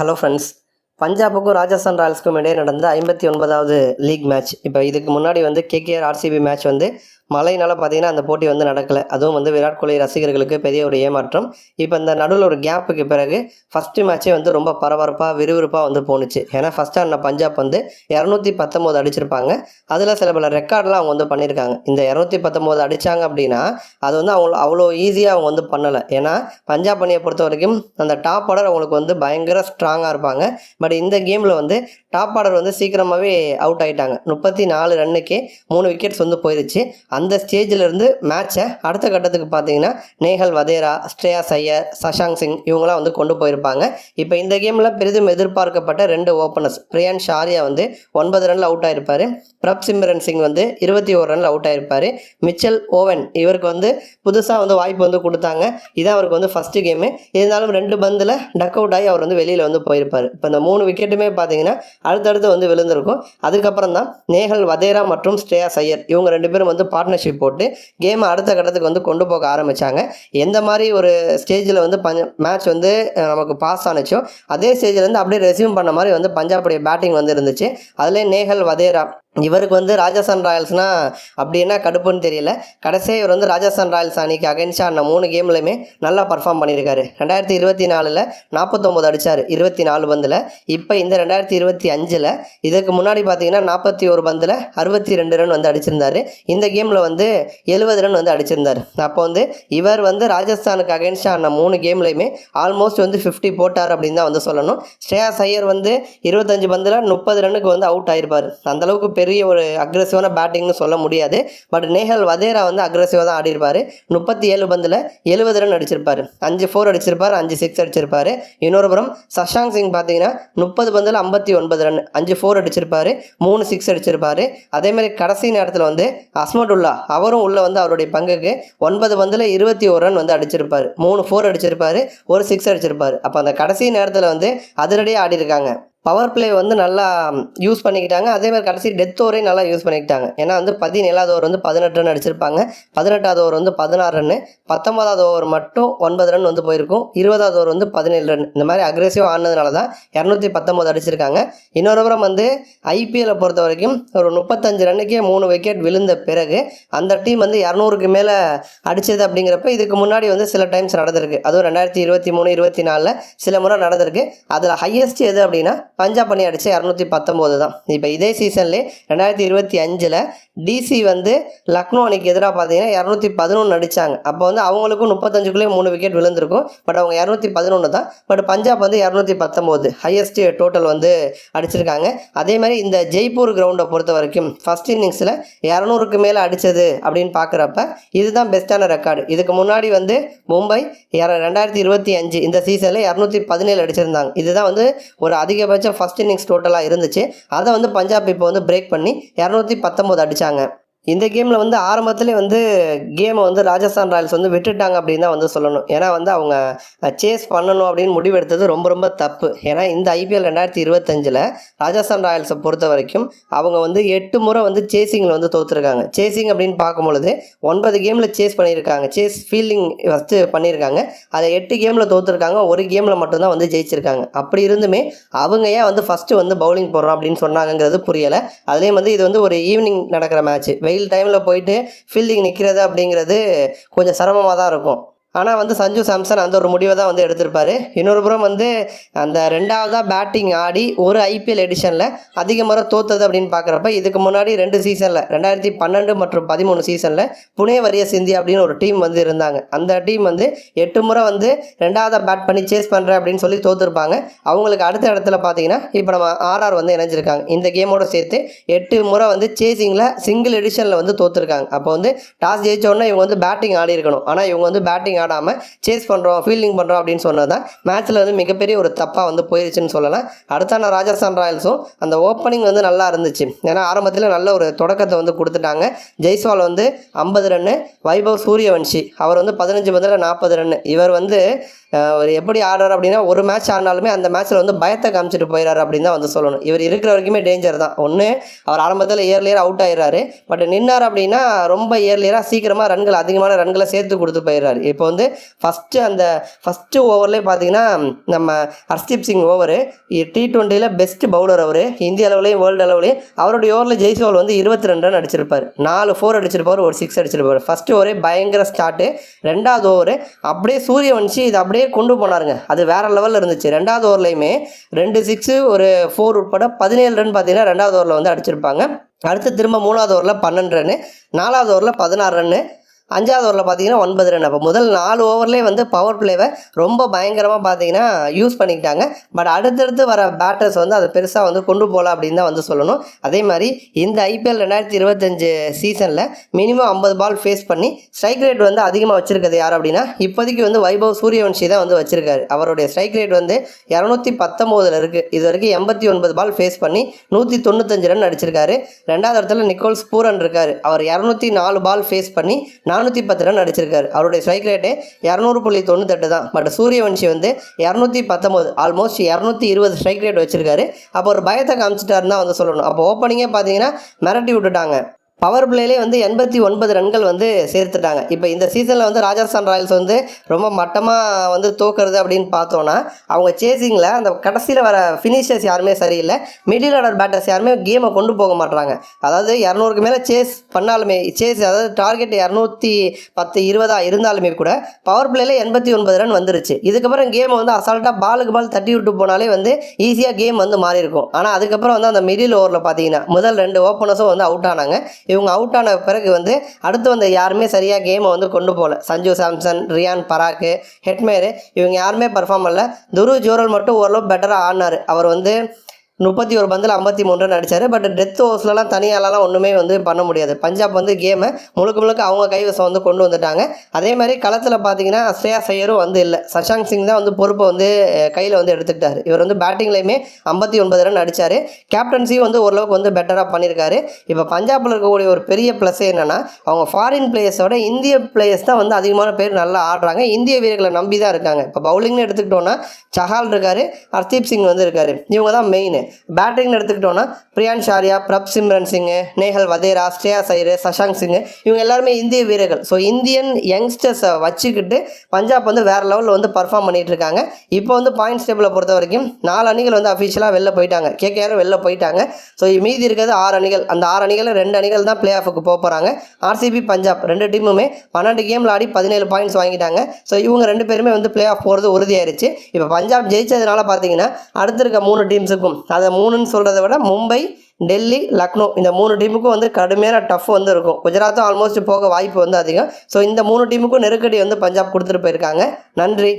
Hello friends பஞ்சாபுக்கும் ராஜஸ்தான் ராயல்ஸ்க்கும் இடையே நடந்த ஐம்பத்தி ஒன்பதாவது லீக் மேட்ச். இப்போ இதுக்கு முன்னாடி வந்து கேகேஆர் ஆர்சிபி மேட்ச் வந்து மழையினால் பார்த்தீங்கன்னா அந்த போட்டி வந்து நடக்கலை. அதுவும் வந்து விராட் கோலி ரசிகர்களுக்கு பெரிய ஒரு ஏமாற்றம். இப்போ இந்த நடுவில் ஒரு கேப்புக்கு பிறகு ஃபஸ்ட்டு மேட்ச்சே வந்து ரொம்ப பரபரப்பாக விறுவிறுப்பாக வந்து போணுச்சு. ஏன்னா ஃபஸ்ட் ஆன பஞ்சாப் வந்து இரநூத்தி பத்தொம்போது அடிச்சிருப்பாங்க. அதில் சில பல ரெக்கார்டெலாம் அவங்க வந்து பண்ணியிருக்காங்க இந்த இரநூத்தி பத்தொம்போது அடித்தாங்க அப்படின்னா அது வந்து அவங்க அவ்வளோ ஈஸியாக அவங்க வந்து பண்ணலை. ஏன்னா பஞ்சாப் அணியை பொறுத்த வரைக்கும் அந்த டாப் ஆர்டர் அவங்களுக்கு வந்து பயங்கர ஸ்ட்ராங்காக இருப்பாங்க. பட் இந்த கேமில் வந்து டாப் ஆர்டர் வந்து சீக்கிரமாகவே அவுட் ஆகிட்டாங்க முப்பத்தி நாலு ரன்னுக்கே மூணு விக்கெட்ஸ் வந்து போயிடுச்சு அந்த ஸ்டேஜில் இருந்து மேட்சை அடுத்த கட்டத்துக்கு பார்த்தீங்கன்னா நேஹல் வதேரா ஸ்ரேயா ஐயர் சஷாங் சிங் இவங்களாம் வந்து கொண்டு போயிருப்பாங்க. இப்போ இந்த கேமில் பெரிதும் எதிர்பார்க்கப்பட்ட ரெண்டு ஓப்பனர்ஸ் பிரியான் ஷாரியா வந்து ஒன்பது ரனில் அவுட் ஆயிருப்பார். பிரப் சிம்ரன் சிங் வந்து இருபத்தி ஒரு ரனில் அவுட் ஆயிருப்பார். மிச்சல் ஓவன் இவருக்கு வந்து புதுசாக வந்து வாய்ப்பு வந்து கொடுத்தாங்க. இதான் அவருக்கு வந்து ஃபஸ்ட்டு கேமு இருந்தாலும் ரெண்டு பந்தில் டக் அவுட் ஆகி அவர் வந்து வெளியில் வந்து போயிருப்பார். இப்போ இந்த மூணு விக்கெட்டுமே பார்த்தீங்கன்னா அடுத்தடுத்து வந்து விழுந்திருக்கும். அதுக்கப்புறம் தான் நேஹல் வதேரா மற்றும் ஸ்ரேயா ஐயர் இவங்க ரெண்டு பேரும் வந்து பார்ட்னர்ஷிப் போட்டு கேமை அடுத்த கட்டத்துக்கு வந்து கொண்டு போக ஆரம்பித்தாங்க எந்த மாதிரி ஒரு ஸ்டேஜில் வந்து பஞ்ச மேட்ச் வந்து நமக்கு பாஸ் ஆனுச்சோ அதே ஸ்டேஜில் வந்து அப்படியே ரெசியூம் பண்ண மாதிரி வந்து பஞ்சாபுடைய பேட்டிங் வந்து இருந்துச்சு. அதிலே நேகல் வதேரா இவருக்கு வந்து ராஜஸ்தான் ராயல்ஸ்னால் அப்படின்னா கடுப்புன்னு தெரியல. கடைசியாக இவர் வந்து ராஜஸ்தான் ராயல்ஸ் அணிக்கு அகைன்ஸ்டாக அந்த மூணு கேம்லையுமே நல்லா பர்ஃபார்ம் பண்ணியிருக்காரு. ரெண்டாயிரத்தி இருபத்தி நாலில் நாற்பத்தொம்போது அடித்தார் இருபத்தி நாலு பந்தில். இப்போ இந்த ரெண்டாயிரத்தி இருபத்தி அஞ்சில் இதுக்கு முன்னாடி பார்த்தீங்கன்னா நாற்பத்தி ஒரு பந்தில் அறுபத்தி ரெண்டு ரன் வந்து அடிச்சிருந்தாரு. இந்த கேமில் வந்து எழுபது ரன் வந்து அடிச்சிருந்தார். அப்போ வந்து இவர் வந்து ராஜஸ்தானுக்கு அகைன்ஸ்டாக அந்த மூணு கேம்லையுமே ஆல்மோஸ்ட் வந்து ஃபிஃப்டி போட்டார் அப்படின்னு தான் வந்து சொல்லணும். ஸ்ரேயாஸ் ஐயர் வந்து இருபத்தஞ்சு பந்தில் முப்பது ரன்னுக்கு வந்து அவுட் ஆயிருப்பார். அந்த அளவுக்கு பெரிய ஒரு அக்ரெசிவான பேட்டிங்னு சொல்ல முடியாது. பட் நேஹல் வதேரா வந்து அக்ரெசிவாக தான் ஆடிருப்பார். முப்பத்தி ஏழு பந்தில் எழுபது ரன் அடிச்சிருப்பார். அஞ்சு ஃபோர் அடிச்சிருப்பார் அஞ்சு சிக்ஸ் அடிச்சிருப்பார். இன்னொரு புறம் சஷாங் சிங் பார்த்தீங்கன்னா முப்பது பந்தில் ஐம்பத்தி ஒன்பது ரன் அஞ்சு ஃபோர் அடிச்சிருப்பார் மூணு சிக்ஸ் அடிச்சிருப்பார். அதே மாதிரி கடைசி நேரத்தில் வந்து அஸ்மதுல்லா அவரும் உள்ளே வந்து அவருடைய பங்குக்கு ஒன்பது பந்தில் இருபத்தி ஒரு ரன் வந்து அடிச்சிருப்பார். மூணு ஃபோர் அடிச்சிருப்பார் ஒரு சிக்ஸ் அடிச்சிருப்பார். அப்போ அந்த கடைசி நேரத்தில் வந்து அதிரடியாக ஆடிருக்காங்க. பவர் பிளே வந்து நல்லா யூஸ் பண்ணிக்கிட்டாங்க. அதே மாதிரி கடைசி டெத் ஓவரையும் நல்லா யூஸ் பண்ணிக்கிட்டாங்க. ஏன்னா வந்து பதினேழாவது ஓவர் வந்து பதினெட்டு ரன் அடிச்சிருப்பாங்க. பதினெட்டாவது ஓவர் வந்து பதினாறு ரன்னு பத்தொன்பதாவது ஓவர் மட்டும் ஒன்பது ரன் வந்து போயிருக்கும். இருபதாவது ஓவர் வந்து பதினேழு ரன் இந்த மாதிரி அக்ரெசிவ் ஆனதுனால தான் இரநூத்தி பத்தொம்போது அடிச்சிருக்காங்க. இன்னொரு புறம் வந்து ஐபிஎல்லை பொறுத்த வரைக்கும் ஒரு முப்பத்தஞ்சு ரன்னுக்கே மூணு விக்கெட் விழுந்த பிறகு அந்த டீம் வந்து இரநூறுக்கு மேலே அடிச்சது அப்படிங்கிறப்ப இதுக்கு முன்னாடி வந்து சில டைம்ஸ் நடந்திருக்கு. அதுவும் ரெண்டாயிரத்தி இருபத்தி மூணு இருபத்தி நாலில் சில முறை நடந்திருக்கு. அதில் ஹையஸ்ட் எது அப்படின்னா பஞ்சாப் பண்ணி அடித்த இரநூத்தி பத்தொம்போது தான். இப்போ இதே சீசன்லேயே ரெண்டாயிரத்தி இருபத்தி அஞ்சில் டிசி வந்து லக்னோ அணிக்கு எதிராக பார்த்தீங்கன்னா இரநூத்தி பதினொன்று அடித்தாங்க அப்போ வந்து அவங்களுக்கும் முப்பத்தஞ்சுக்குள்ளேயே மூணு விக்கெட் விழுந்திருக்கும். பட் அவங்க இரநூத்தி பதினொன்று தான். பட் பஞ்சாப் வந்து இரநூத்தி பத்தொம்போது. ஹையஸ்ட் டோட்டல் வந்து அடிச்சிருக்காங்க. அதே மாதிரி இந்த ஜெய்ப்பூர் கிரவுண்டை பொறுத்த வரைக்கும் ஃபஸ்ட் இன்னிங்ஸில் இரநூறுக்கு மேலே அடித்தது அப்படின்னு பார்க்குறப்ப இதுதான் பெஸ்ட்டான ரெக்கார்டு இதுக்கு முன்னாடி வந்து மும்பை இர- ரெண்டாயிரத்தி இருபத்தி அஞ்சு இந்த சீசனில் இரநூத்தி பதினேழு அடிச்சிருந்தாங்க. இதுதான் வந்து ஒரு அதிகபட்ச ஃபஸ்ட் இன்னிங்ஸ் டோட்டலாக இருந்துச்சு. அதை வந்து பஞ்சாப் இப்போ வந்து பிரேக் பண்ணி இரநூத்தி பத்தொம்போது அடித்தாங்க இந்த கேமில் வந்து ஆரம்பத்துலேயே வந்து கேமை வந்து ராஜஸ்தான் ராயல்ஸ் வந்து விட்டுட்டாங்க அப்படின்னு தான் வந்து சொல்லணும். ஏன்னா வந்து அவங்க சேஸ் பண்ணணும் அப்படின்னு முடிவெடுத்தது ரொம்ப ரொம்ப தப்பு. ஏன்னா இந்த ஐபிஎல் ரெண்டாயிரத்தி இருபத்தஞ்சில் ராஜஸ்தான் ராயல்ஸை பொறுத்த வரைக்கும் அவங்க வந்து எட்டு முறை வந்து சேசிங்கில் வந்து தோற்றுருக்காங்க சேசிங் அப்படின்னு பார்க்கும்பொழுது ஒன்பது கேமில் சேஸ் பண்ணியிருக்காங்க. சேஸ் ஃபீல்டிங் ஃபஸ்ட்டு பண்ணியிருக்காங்க. அதை எட்டு கேமில் தோற்றுருக்காங்க ஒரு கேமில் மட்டும்தான் வந்து ஜெயிச்சிருக்காங்க. அப்படி இருந்துமே அவங்க ஏன் வந்து ஃபஸ்ட்டு வந்து பவுலிங் போடுறோம் அப்படின்னு சொன்னாங்கங்கிறது புரியலை. அதுலேயும் வந்து இது வந்து ஒரு ஈவினிங் நடக்கிற மேட்ச் வெயில் டைமில் போயிட்டு ஃபீல்டிங் நிற்கிறது அப்படிங்கிறது கொஞ்சம் சிரமமாக தான் இருக்கும். ஆனால் வந்து சஞ்சு சாம்சன் அந்த ஒரு முடிவை தான் வந்து எடுத்திருப்பார். இன்னொரு புறம் வந்து அந்த ரெண்டாவதாக பேட்டிங் ஆடி ஒரு ஐபிஎல் எடிஷனில் அதிக முறை தோத்தது அப்படின்னு பார்க்குறப்ப இதுக்கு முன்னாடி ரெண்டு சீசனில் ரெண்டாயிரத்தி பன்னெண்டு மற்றும் பதிமூணு சீசனில் புனே வரிய சிந்தி அப்படின்னு ஒரு டீம் வந்து இருந்தாங்க. அந்த டீம் வந்து எட்டு முறை வந்து ரெண்டாவதாக பேட் பண்ணி சேஸ் பண்ணுறேன் அப்படின்னு சொல்லி தோத்துருப்பாங்க. அவங்களுக்கு அடுத்த இடத்துல பார்த்தீங்கன்னா இப்போ நம்ம ஆர்ஆர் வந்து இணைஞ்சிருக்காங்க. இந்த கேமோட சேர்த்து எட்டு முறை வந்து சேசிங்கில் சிங்கிள் எடிஷனில் வந்து தோத்துருக்காங்க. அப்போ வந்து டாஸ் ஜெயிச்சோடனே இவங்க வந்து பேட்டிங் ஆடி இருக்கணும். ஆனால் இவங்க வந்து பேட்டிங் ஆடாமல் சேஸ் பண்ணுறோம் ஃபீல்டிங் பண்ணுறோம் அப்படின்னு சொன்னது தான் மேட்ச்சில் வந்து மிகப்பெரிய ஒரு தப்பாக வந்து போயிருச்சுன்னு சொல்லலாம். அடுத்தான ராஜஸ்தான் ராயல்ஸும் அந்த ஓப்பனிங் வந்து நல்லா இருந்துச்சு. ஏன்னா ஆரம்பத்தில் நல்ல ஒரு தொடக்கத்தை வந்து கொடுத்துட்டாங்க. ஜெய்ஸ்வால் வந்து ஐம்பது ரன்னு வைபவ் சூரியவன்ஷி அவர் வந்து பதினஞ்சு பதில் நாற்பது ரன்னு இவர் வந்து அவர் எப்படி ஆடுறாரு அப்படின்னா ஒரு மேட்ச் ஆடினாலுமே அந்த மேட்ச்சில் வந்து பயத்தை காமிச்சிட்டு போயிடாரு அப்படின்னு தான் வந்து சொல்லணும். இவர் இருக்கிற வரைக்குமே டேஞ்சர் தான். ஒன்று அவர் ஆரம்பத்தில் இயர்லியர் அவுட் ஆயிடுறாரு. பட் நின்னார் அப்படின்னா ரொம்ப இயர்லியராக சீக்கிரமாக ரன்கள் அதிகமான ரன்களை சேர்த்து கொடுத்து போயிடுறாரு. இப்போ வந்து ஃபஸ்ட்டு அந்த ஃபஸ்ட்டு ஓவர்லேயே பார்த்தீங்கன்னா நம்ம ஹர்ஷ்தீப் சிங் ஓவரு டி டுவெண்ட்டியில் பெஸ்ட் பவுலர் அவர். இந்திய அளவுலையும் வேர்ல்டு அளவுலையும் அவருடைய ஓவரில் ஜெய்ஸ்வால் வந்து இருபத்தி ரெண்டு ரன் அடிச்சிருப்பார். நாலு ஃபோர் அடிச்சிருப்பார் ஒரு சிக்ஸ் அடிச்சிருப்பார். ஃபஸ்ட்டு ஓவரே பயங்கர ஸ்டார்ட்டு ரெண்டாவது ஓவர் அப்படியே சூரியவன்ஷி இதை அப்படியே கொண்டு போனாருங்க. அது வேற லெவலில் இருந்துச்சு. ரெண்டாவது ஓவர்லையுமே ரெண்டு சிக்ஸு ஒரு ஃபோர் உட்பட பதினேழு ரன் பார்த்தீங்கன்னா ரெண்டாவது ஓவரில் வந்து அடிச்சிருப்பாங்க. அடுத்து திரும்ப மூணாவது ஓவரில் பன்னெண்டு ரன்னு நாலாவது ஓவரில் பதினாறு ரன்னு அஞ்சாவது ஓவரில் பார்த்தீங்கன்னா ஒன்பது ரன். அப்போ முதல் நாலு ஓவர்லேயே வந்து பவர் பிளேவை ரொம்ப பயங்கரமாக பார்த்தீங்கன்னா யூஸ் பண்ணிக்கிட்டாங்க. பட் அடுத்தடுத்து வர பேட்டர்ஸ் வந்து அதை பெருசாக வந்து கொண்டு போகலாம் அப்படின்னு தான் வந்து சொல்லணும். அதே மாதிரி இந்த ஐபிஎல் ரெண்டாயிரத்தி இருபத்தஞ்சு சீசனில் மினிமம் ஐம்பது பால் ஃபேஸ் பண்ணி ஸ்ட்ரைக் ரேட் வந்து அதிகமாக வச்சிருக்கிறது யார் அப்படின்னா இப்போதைக்கு வந்து வைபவ் சூரியவன்ஷி தான் வந்து வச்சிருக்காரு. அவருடைய ஸ்ட்ரைக் ரேட் வந்து இரநூத்தி பத்தொம்போதில் இருக்குது இது வரைக்கும் எண்பத்தி ஒன்பது பால் ஃபேஸ் பண்ணி நூற்றி தொண்ணூத்தஞ்சு ரன் அடிச்சிருக்காரு. ரெண்டாவது இடத்துல நிக்கோல்ஸ் பூரன் இருக்கார். அவர் இரநூத்தி நாலு பால் ஃபேஸ் பண்ணி நானூற்றி பத்து ரன் அடிச்சிருக்காரு. அவருடைய ஸ்ட்ரைக் ரேட்டு இரநூறு புள்ளி தொண்ணூத்தெட்டு தான். பட் சூரியவன்ஷி வந்து இரநூத்தி பத்தொம்போது ஆல்மோஸ்ட் இரநூத்தி இருபது ஸ்ட்ரைக் ரேட் வச்சிருக்காரு. அப்போ ஒரு பயத்தை காமிச்சிட்டாருன்னு தான் வந்து சொல்லணும். அப்போ ஓப்பனிங்கே பார்த்தீங்கன்னா மிரட்டி விட்டுட்டாங்க. பவர் பிளேலே வந்து எண்பத்தி ஒன்பது ரன்கள் வந்து சேர்த்துட்டாங்க. இப்போ இந்த சீசனில் வந்து ராஜஸ்தான் ராயல்ஸ் வந்து ரொம்ப மட்டமாக வந்து தோக்குறது அப்படின்னு பார்த்தோன்னா அவங்க சேசிங்கில் அந்த கடைசியில் வர ஃபினிஷர்ஸ் யாருமே சரியில்லை. மிடில் ஆர்டர் பேட்டர்ஸ் யாருமே கேமை கொண்டு போக மாட்டுறாங்க அதாவது இரநூறுக்கு மேலே சேஸ் பண்ணாலுமே சேஸ் அதாவது டார்கெட் இரநூத்தி பத்து இருபதாக இருந்தாலுமே கூட பவர் பிளேல எண்பத்தி ஒன்பது ரன் வந்துருச்சு. இதுக்கப்புறம் கேமை வந்து அசால்ட்டாக பாலுக்கு பால் தட்டி விட்டு போனாலே வந்து ஈஸியாக கேம் வந்து மாறி இருக்கும் ஆனால் அதுக்கப்புறம் வந்து அந்த மிடில் ஓவரில் பார்த்தீங்கன்னா முதல் ரெண்டு ஓப்பனர்ஸும் வந்து அவுட் ஆனாங்க. இவங்க அவுட் ஆன பிறகு வந்து அடுத்து வந்த யாருமே சரியாக கேமை வந்து கொண்டு போகல. சஞ்சு சாம்சன் ரியான் பராக்கு ஹெட்மேரு இவங்க யாருமே பர்ஃபார்ம் பண்ணல. துரு ஜோரல் மட்டும் ஓரளவு பெட்டராக ஆடினார். அவர் வந்து முப்பத்தி ஒரு பந்தில் ஐம்பத்தி மூணு ரன் அடித்தார் பட் டெத் ஓவர்ஸ்லலாம் தனியாலலாம் ஒன்றுமே வந்து பண்ண முடியாது. பஞ்சாப் வந்து கேமை முழுக்க முழுக்க அவங்க கைவசம் வந்து கொண்டு வந்துட்டாங்க. அதே மாதிரி களத்தில் பார்த்தீங்கன்னா ஸ்ரேயா சையரும் வந்து இல்லை. சஷாங் சிங் தான் வந்து பொறுப்பை வந்து கையில் வந்து எடுத்துக்கிட்டார். இவர் வந்து பேட்டிங்லேயுமே ஐம்பத்தி ஒன்பது ரன் அடித்தார் கேப்டன்சியும் வந்து ஓரளவுக்கு வந்து பெட்டராக பண்ணியிருக்காரு இப்போ பஞ்சாபில் இருக்கக்கூடிய ஒரு பெரிய ப்ளஸ் என்னென்னா அவங்க ஃபாரின் பிளேயர்ஸோட இந்திய பிளேயர்ஸ் தான் வந்து அதிகமான பேர் நல்லா ஆடுறாங்க. இந்திய வீரர்களை நம்பி தான் இருக்காங்க. இப்போ பவுலிங்னு எடுத்துக்கிட்டோன்னா சஹால் இருக்கார் ஹர்தீப் சிங் வந்து இருக்கார். இவங்க தான் மெயின் பேட்டிங்னு எடுத்துக்கிட்டோன்னா பிரியான் ஷாரியா பிரப் சிம்ரன் சிங்கு நேஹல் வதேரா ஸ்ரேயா சைரு சஷாங் சிங்கு. இவங்க எல்லாருமே இந்திய வீரர்கள். ஸோ இந்தியன் யங்ஸ்டர்ஸை வச்சுக்கிட்டு பஞ்சாப் வந்து வேறு லெவலில் வந்து பர்ஃபார்ம் பண்ணிகிட்டு இருக்காங்க. இப்போ வந்து பாயிண்ட்ஸ் டேபிளை பொறுத்த வரைக்கும் நாலு அணிகள் வந்து அஃபிஷியலாக வெளில போயிட்டாங்க. கேகேஆரும் வெளில போயிட்டாங்க. ஸோ மீதி இருக்கிறது ஆறு அணிகள். அந்த ஆறு அணிகளில் ரெண்டு அணிகள் தான் பிளே ஆஃபுக்கு போக போகிறாங்க ஆர்சிபி பஞ்சாப் ரெண்டு டீமுமே பன்னெண்டு கேமில் ஆடி பதினேழு பாயிண்ட்ஸ் வாங்கிட்டாங்க. ஸோ இவங்க ரெண்டு பேருமே வந்து பிளே ஆஃப் போகிறது உறுதியாயிருச்சு. இப்போ பஞ்சாப் ஜெயிச்சதுனால பார்த்தீங்கன்னா அடுத்திருக்க மூணு டீம்ஸுக்கும் அதை மூணுன்னு சொல்கிறத விட மும்பை டெல்லி லக்னோ இந்த மூணு டீமுக்கும் வந்து கடுமையான டஃப் வந்து இருக்கும். குஜராத்தும் ஆல்மோஸ்ட் போக வாய்ப்பு வந்து அதிகம். ஸோ இந்த மூணு டீமுக்கும் நெருக்கடி வந்து பஞ்சாப் கொடுத்துட்டு போயிருக்காங்க. நன்றி.